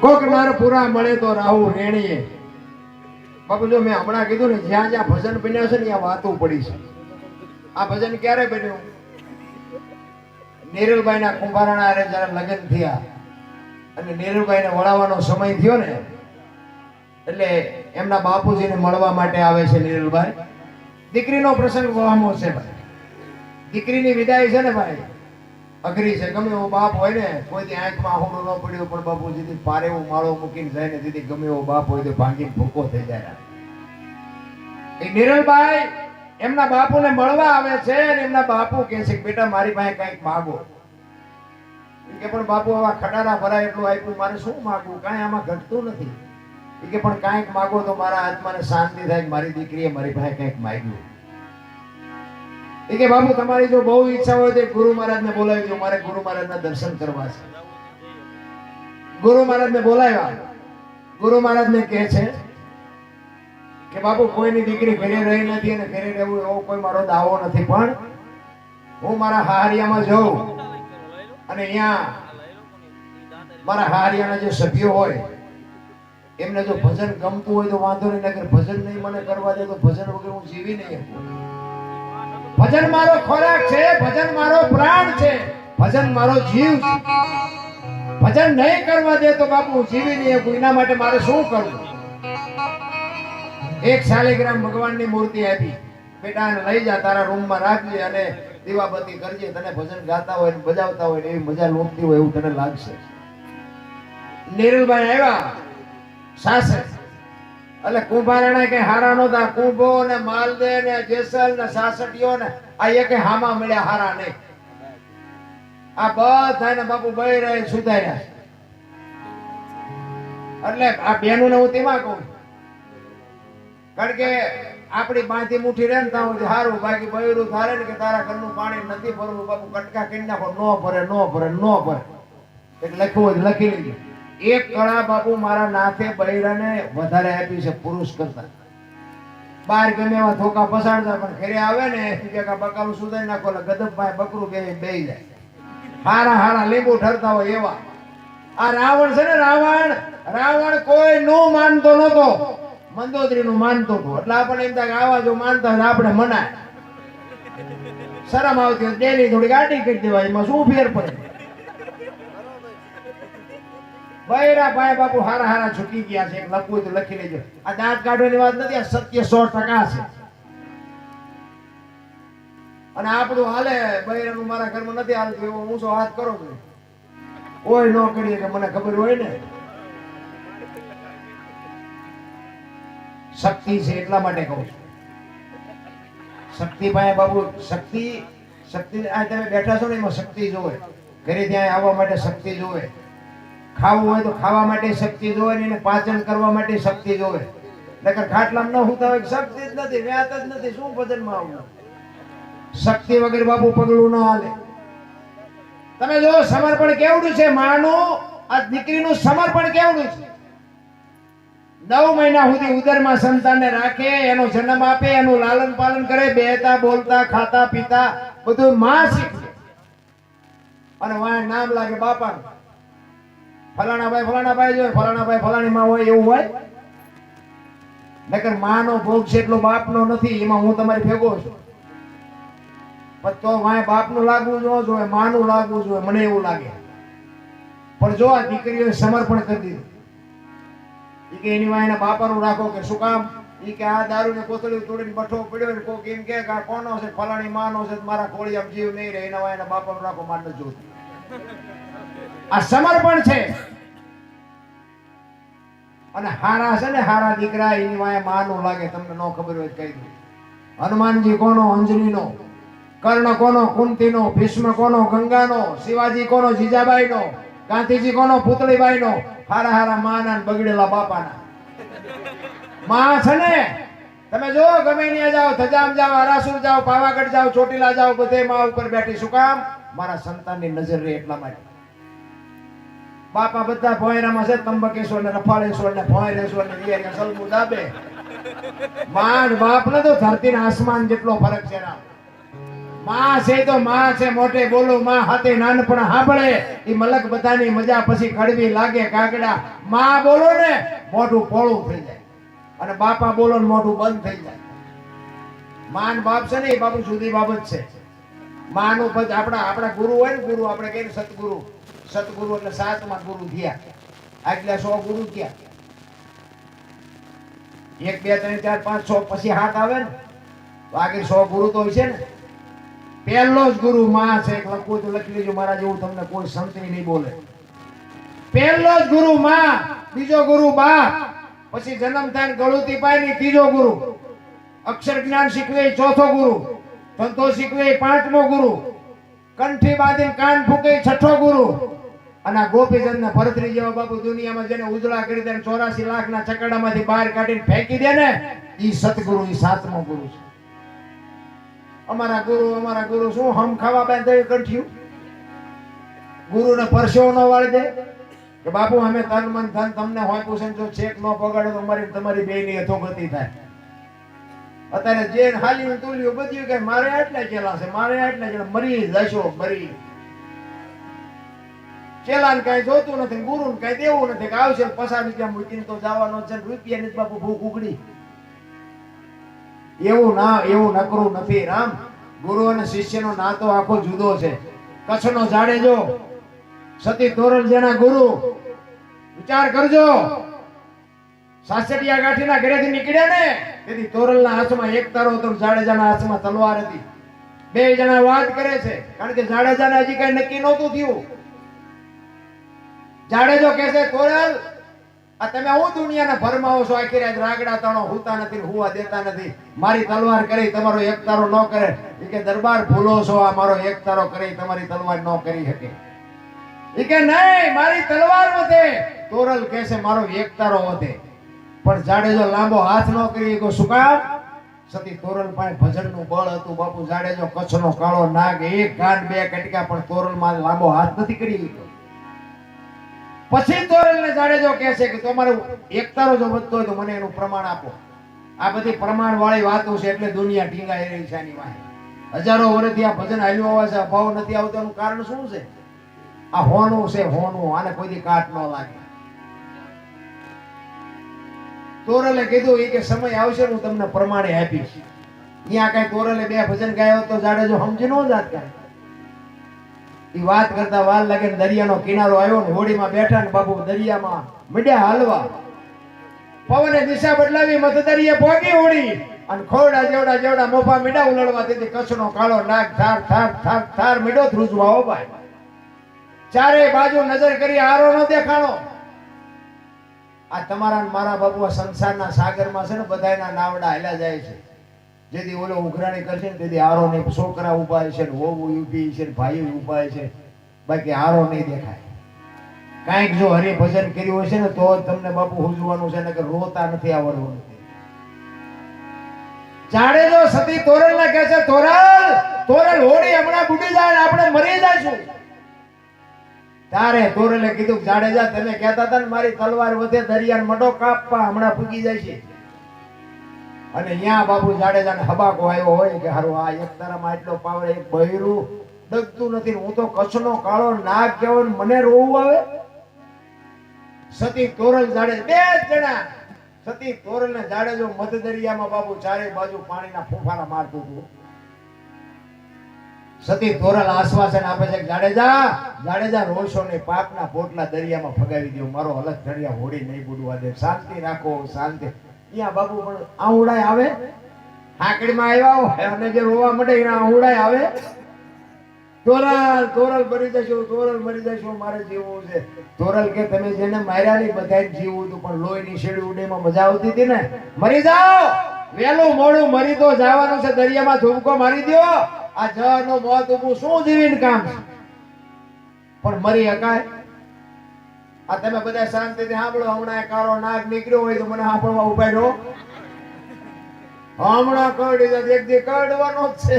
કોક નર પૂરા મળે તો રાહુ રેણીએ. બાપુ, જો મેં હમણાં કીધું ને, જ્યાં જ્યાં ભજન બન્યા છે ને, ત્યાં વાતો પડી છે. આ ભજન ક્યારે બન્યું? નીરલભાઈ ના કુંભારણા હારે જયારે લગ્ન થયા અને નીરલભાઈ ને વળાવવાનો સમય થયો ને, એટલે એમના બાપુજીને મળવા માટે આવે છે નીરલભાઈ. દીકરીનો પ્રસંગ વહમો છે, ભાઈ. દીકરીની વિદાય છે ને, ભાઈ? અઘરી છે. ગમે એવો બાપ હોય ને કોઈથી આંખમાં હોડો ન પડ્યો, પણ બાપુજીથી પારે એવું માળો મૂકીને જાય ને દીદી ગમે એવો બાપ હોય તો ભાંગીને ભૂકો થઈ જાય એ નિરલભાઈ, એમના બાપુને મળવા આવે છે અને એમના બાપુ કહે છે બેટા, મારી પાસે કંઈક માગો. કે, પણ બાપુ, આવા ખટારા ભરાય એટલું આપ્યું, મારે શું માગવું? કાંઈ આમાં ઘટતું નથી. કે, પણ કાંઈક માગો તો મારા આત્માને શાંતિ થાય મારી દીકરીએ મારી પાસે કંઈક માગ્યું. ઈ કે બાપુ, તમારી જો બહુ ઈચ્છા હોય તો ગુરુ મહારાજને બોલાવી દો, મારે ગુરુ મહારાજના દર્શન કરવા છે. ગુરુ મહારાજને બોલાવ્યા. ગુરુ મહારાજને કહે છે કે બાપુ, કોઈની દીકરી ઘરે રહી નથી અને ઘરે રહેવું એવો કોઈ મારો દાવો નથી, પણ હું મારા હારિયામાં જઉં અને અહીંયા મારા હારિયાના જે સભ્યો હોય, એમને જો ભજન ગમતું હોય તો વાંધો નહીં નગર ભજન નહીં મને કરવા દે તો ભજન વગર હું જીવી નહીં શકું. ભજન મારો ખોરાક છે, ભજન મારો પ્રાણ છે, ભજન મારો જીવ છે. ભજન નહીં કરવા દે તો બાપુ જીવી નહીં કોઈના માટે મારે શું કરવું? એક શાલિગ્રામ ભગવાનની મૂર્તિ આપી. બેટા લઈ જા, તારા રૂમમાં રાખજે અને દીવાબત્તી કરજે, તને ભજન ગાતા હોય બજાવતા હોય એવી મજા લોકતી હોય એવું તને લાગશે. નીરલભાઈ આવ્યા. સાસરે. એટલે કુંભારણે કે હારા નહોતા કુંભો ને માલદે ને જેસલ ને સાસટીઓ ને આ એક હામા મળ્યા હારા નહીં. આ બધા ને બાપુ બહી રહે સુધાર્યા એટલે આ બેનું ને હું તેમાં કહું. કારણ કે આપણી બાંધી મુઠી રહે ને સુધી સારું બાકી બૈરું થારે ને કે તારા ઘરનું પાણી નથી ભરવું, બાપુ કટકા કરી નાખો, નો ભરે નો ભરે નો ભરે. એટલે લખવું તો લખી લેજો. એક કળા બાપુ મારા નાથે બૈરાને વધારે આપી છે પુરુષ કરતા. બાર ગમે એવા ધોકા પસાડતા પણ ઘરે આવે ને કે કા બકાલું સુધારી નાખો, એટલે ગદબભાઈ બકરું બે બેહી જાય. હારા હારા લીંબુ ઠરતા હોય એવા. આ રાવણ છે ને રાવણ રાવણ કોઈ નું માનતો નતો મંદોદરી નું માનતો હતો એટલે આપણને એમ થાય કે આવા જો માનતા હોય આપણે મનાય. શરમ આવતી હોય ડેલી થોડી ગાડી કરી દેવાય, એમાં શું ફેર પડે? બૈરા ભાઈ બાપુ હારા હારા છૂટી ગયા છે. લખવું તો લખી લેજો. આ દાંત કાઢવાની વાત નથી, આ સત્ય સો ટકા છે. અને આપણું હાલે, બૈરાનું મારા ઘરમાં નથી હાલતું, એવો ઊંચો હાથ કરો છો. કોઈ ન કરીએ કે મને ખબર હોય ને. શક્તિ છે એટલા માટે કહું છું. શક્તિ ભાઈ બાબુ શક્તિ શક્તિ, આ તમે બેઠા છો ને એમાં શક્તિ જોવે. ઘરે ત્યાં આવવા માટે શક્તિ જોવે. ખાવું હોય તો ખાવા માટે શક્તિ જોવે ને પાચન કરવા માટે શક્તિ જોવે. નકર ખાટલામાં ન હોતા હોય શક્તિ જ નથી, વ્યાત જ નથી, શું ભજનમાં આવવું શક્તિ વગર બાપુ પગલું ન હાલે. તમે જો, સમર્પણ કેવડું છે? માનું, આ દીકરીનું સમર્પણ કેવડું છે? નવ મહિના સુધી ઉદરમાં સંતાનને રાખે, એનો જન્મ આપે, એનું લાલન પાલન કરે, બેહતા, બોલતા, ખાતા, પીતા, બધું માં શીખે. અને વાય નામ લાગે બાપાનું. ફલાણા ભાઈ ફલાણા ભાઈ જોઈએ ફલાણા ભાઈ ફલાણી માં હોય એવું હોય? નકર માનો ભોગ છે એટલો બાપનો નથી, એમાં હું તમારી ભેગો છું. પણ તો વાય બાપનું લાગવું ન જોઈએ, માનું લાગવું જોઈએ, મને એવું લાગે. પણ જો આ દીકરીઓએ સમર્પણ કરી દીધું. એ કે એની વાયના બાપાનું રાખો કે શું કામ? ઈ કે આ દારૂને કોથળી તોડીને બઠો પડ્યો ને કોક એમ કે કોનો છે? ફલાણી માનો છે, મારા મારા આમ જીવ નહીં રહે, એના વાયના બાપાનું રાખો માટે જોતું. આ સમર્પણ છે. અને હારા છે ને હારા દીકરા, એની વાય માનું લાગે, તમને ન ખબર હોય કહી દઉં. હનુમાનજી કોનો અંજલીનો, કર્ણ કોનો કુંતીનો, ભીષ્મ કોનો ગંગાનો, શિવાજી કોનો જીજાબાઈનો, ગાંધીજી કોનો પુતળીબાઈનો, હારા હારા માના બગડેલા બાપાના. માં છે ને, તમે જો ગમે ત્યાં જાઓ થજામ જાઓ હરાસુર જાઓ, પાવાગઢ જાઓ, ચોટીલા જાઓ, બધે માં ઉપર બેઠી. શું કામ? મારા સંતાનની નજર રહે એટલા માટે. બાપા બધા ભોયરામાં છે તંબકેશ્વર ને રફાળેશ્વર ને ભોયરેશ્વર ને વિયર સલમુ દાબે માં બાપ ને તો ધરતી ને આસમાન જેટલો ફરક છે ના માં છે તો માં છે, મોટે બોલો, માં હાથે નાનપણ સાંભળે એ મલક બધાની મજા પછી કડવી લાગે કાગડા. માં બોલો ને, મોઢું પોળું થઈ જાય. અને બાપા બોલો ને, મોઢું બંધ થઈ જાય. માન બાપ છે ને, એ બાપુ જુદી બાબત છે. માનું પદ આપણા આપણા ગુરુ હોય ને, ગુરુ આપણે કહીએ ને સતગુરુ એટલે સાતમા ગુરુ થયા. આગલા સો ગુરુ થયા. એક, બે, ત્રણ, ચાર, પાંચ, છ, પછી હાથ આવે ને. આગળ સો ગુરુ તો છે ને. પહેલો જ ગુરુ માં છે લખવું તો લખી લેજો મારા જેવું તમને કોઈ સંતરી નહીં બોલે. પહેલો જ ગુરુ માં, બીજો ગુરુ બાપ પછી જન્મ થાય ગળુતી પાયની ત્રીજો ગુરુ. અક્ષર જ્ઞાન શીખવે ચોથો ગુરુ. ધંધો શીખવે પાંચમો ગુરુ. કંઠી બાંધીને કાન ફૂકે છઠ્ઠો ગુરુ. અને આ ગોપીચંદ ને ભરતરી જેવા બાપુ દુનિયામાં જેને ઉજળા કરી દે ચોરાસી લાખ ના ચકડામાંથી બહાર કાઢીને ફેંકી દે ને એ સતગુરુ એ સાતમો ગુરુ છે. અમારા ગુરુ અમારા ગુરુ શું હમ ખાવા બાંધે કંઠ્યું ગુરુને પરસેવો ન વાળી દે? કે બાપુ, અમે તન મન ધન તમને હોય પૂછે જો ચેક ન પગાડે તો અમારી ને તમારી બેયની અધોગતિ થાય. અત્યારે જે હાલ્યું તુલ્યું બધું કે મારે આટલા ચેલા છે, મારે આટલા ચેલા મરી જશો, મરી. ચેલાને કઈ જોતું નથી ગુરુ કઈ દેવું નથી આવશે પસાર રૂપિયા મૂકીને તો જવાનો છે રૂપિયા ની બાપુ, ભૂખ ઉગડી. એવું ના, એવું નકરું નથી, રામ. ગુરુ અને શિષ્યનો નાતો આખો જુદો છે. કચ્છનો જાડેજો સતી તોરણ જેના ગુરુ. વિચાર કરજો. સાસરિયા ગાંઠીના ઘરેથી નીકળ્યા ને, તેથી તોરલના હાથમાં એક તારો જાડેજા જાડેજાના હાથમાં તલવાર હતી. બે જણા વાત કરે છે. કારણ કે જાડેજાને હજી કઈ નક્કી નહોતું થયું. જાડેજો કહે છે તોરલ આ તમે હું દુનિયાને ભરમાવો છો, આખી રાત રાગડા તણો હુતા નથી હુવા દેતા નથી. મારી તલવાર કરી, તમારો એક તારો ન કરે. એ કે, દરબાર ભૂલો છો, આ મારો એક તારો કરી, તમારી તલવાર ન કરી શકે. એ કે, નહીં, મારી તલવાર વધે. તોરલ કહે છે, મારો એક તારો વધે. પણ જાડેજો લાંબો હાથ ન કરી તો શું કામ? સતી તોરલ પાસે ભજનનું બળ હતું, બાપુ જાડેજો કચ્છનો કાળો નાગ એક ગાંઠ બે કટકા, પણ તોરલમાં લાંબો હાથ નથી કરી શક્યો. પછી તોરલ ને જાડેજો કહે છે કે તમારો એકતારો જો વધતો હોય તો મને એનું પ્રમાણ આપો. આ બધી પ્રમાણ વાળી વાતો છે એટલે દુનિયા ઢીંગાઈ રહી છે આની વાહે. હજારો વર્ષથી આ ભજન હાલ્યું આવે છે અભાવ નથી આવતો, એનું કારણ શું છે? આ હોનું છે હોનું, આને કોઈ દી કાટ ન લાગે. તોરલે કીધું, એ કે સમય આવશે હું તમને પ્રમાણે આપીશ. અહીંયા કઈ તોરલે બે ભજન ગાયો તો જાડેજો સમજી નો જાત કાંઈ. ઈ વાત કરતા વાર લાગે દરિયાનો કિનારો આવ્યો ને હોડીમાં બેઠા ને બાપુ દરિયામાં મીડ્યા હાલવા. પવને દિશા બદલાવી મત દરિયે પહોંચી હોડી અને ખોડા જેવડા જેવડા મોફા મીડા ઉલળવા તેથી કચ્છનો કાળો નાગ થાર થાર થાર થાર મીડો ધ્રુજવા હો ભાઈ. ચારે બાજુ નજર કરી આરો નો દેખાણો. આ તમારા મારા બાપુ સંસારના સાગરમાં છે ને બધાના નાવડા હેલા જાય છે. જેથી ઓલો ઉઘરાણી કરશે ને તેથી આરો નહીં છોકરા ઊભા છે ને વહુ ઊભી છે ને ભાઈઓ ઊભા છે બાકી આરો નહીં દેખાય. કાંઈક જો હરિભજન કર્યું હશે ને તો તમને બાપુ હુજવાનું છે, નકર રોતા નથી આવડવું જાણે જો સતી તોરલ ને કહે છે, તોરલ તોરલ હોડી હમણાં બુડી જાય ને આપણે મરી જઈશું. તારે તોરલે કીધું જાડેજા, તમે કહેતા હતા ને મારી તલવાર વધે, દરિયાને મડો કાપવા હમણાં પૂગી જાય છે અને ત્યાં બાપુ જાડેજાને હબાકો આવ્યો હોય કે હારું, આ એક તારામાં એટલો પાવર એક બહેરું દગતું નથી હું તો કચ્છનો કાળો નાગ કહેવો મને રોવું આવે. સતી તોરલ જાડે, બે જણા. સતી તોરલ ને જાડેજો મધ દરિયામાં બાપુ ચારે બાજુ પાણીના ફૂફારા મારતું હતું. સતી તોરલ આશ્વાસન આપે છે જાડેજા જાડેજા રોશો ને પાપના પોટલા દરિયામાં ફગાવી દો મારો અલગ દરિયા હોડી નહીં બુડવા દે. શાંતિ રાખો, શાંતિ. અહીંયા બાબુ પણ આઉડાય આવે. હાકડીમાં આવ્યા અને જે રોવા મળે એના આવે. તોરલ તોરલ મરી જશો તોરલ મરી જશો, મારે જીવવું છે. તોરલ કે તમે જેને માર્યા નહીં બધા જીવવું હતું, પણ લોહીની શેડી ઉડેમાં મજા આવતી હતી ને? મરી જાઓ! વેલું મોડું મરી તો જવાનું છે, દરિયામાં ધૂમકો મારી દ્યો. આ જળનું મોત ઉભું શું જીવીને કામ પણ મરી હકાય. આ તમે બધા શાંતિથી સાંભળો, હમણાં કાળો નાગ નીકળ્યો હોય તો મને સાંભળવા ઊભા રહો. હમણાં કરડી એક દી કરડવાનો જ છે.